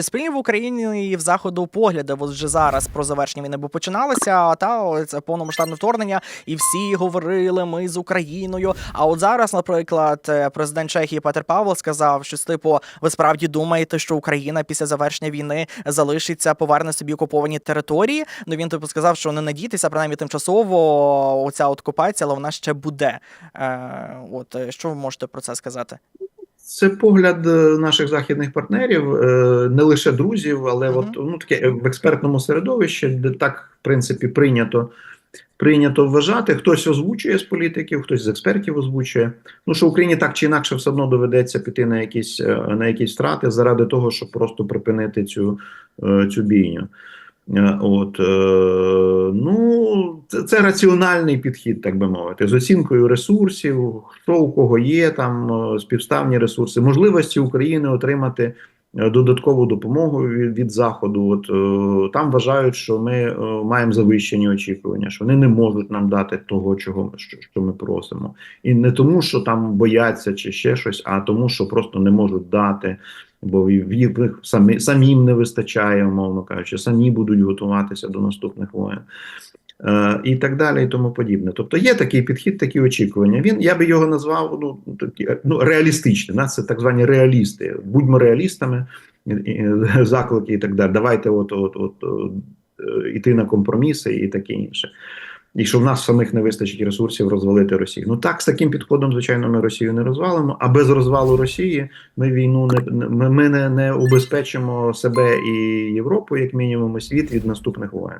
чи спільні в Україні і в заходу погляди от вже зараз про завершення війни, бо починалося та це повномасштабне вторгнення, і всі говорили ми з Україною. А от зараз, наприклад, е, президент Чехії Петер Павел сказав, що типу, ви справді думаєте, що Україна після завершення війни залишиться, поверне собі окуповані території. Ну він типу сказав, що не надійтеся, принаймні тимчасово оця окупація, але вона ще буде. Е, от е, що ви можете про це сказати? Це погляд е, наших західних партнерів, е, не лише друзів, але Мгм. от ну таке е, в експертному середовищі, де так в принципі прийнято. Прийнято вважати, хтось озвучує з політиків, хтось з експертів озвучує. Ну що Україні так чи інакше все одно доведеться піти на якісь на якісь втрати заради того, щоб просто припинити цю, цю бійню. Е, От е, ну це, це раціональний підхід, так би мовити, з оцінкою ресурсів, хто у кого є там е, співставні ресурси, можливості України отримати додаткову допомогу від, від заходу. От е, там вважають, що ми е, маємо завищені очікування, що вони не можуть нам дати того, чого що, що ми просимо, і не тому, що там бояться чи ще щось, а тому, що просто не можуть дати. Бо їх самі самим не вистачає, умовно кажучи, самі будуть готуватися до наступних воєн. Е, і так далі, і тому подібне. Тобто є такий підхід, такі очікування. Він я би його назвав ну, такі, ну реалістичний. Нас це так звані реалісти. Будьмо реалістами, заклики і так далі. Давайте, от, от, от, е, іти на компроміси і таке інше. І що в нас самих не вистачить ресурсів розвалити Росію. Ну так, з таким підходом, звичайно, ми Росію не розвалимо. А без розвалу Росії ми війну не ми не, не убезпечимо себе і Європу, як мінімум, і світ від наступних воєн.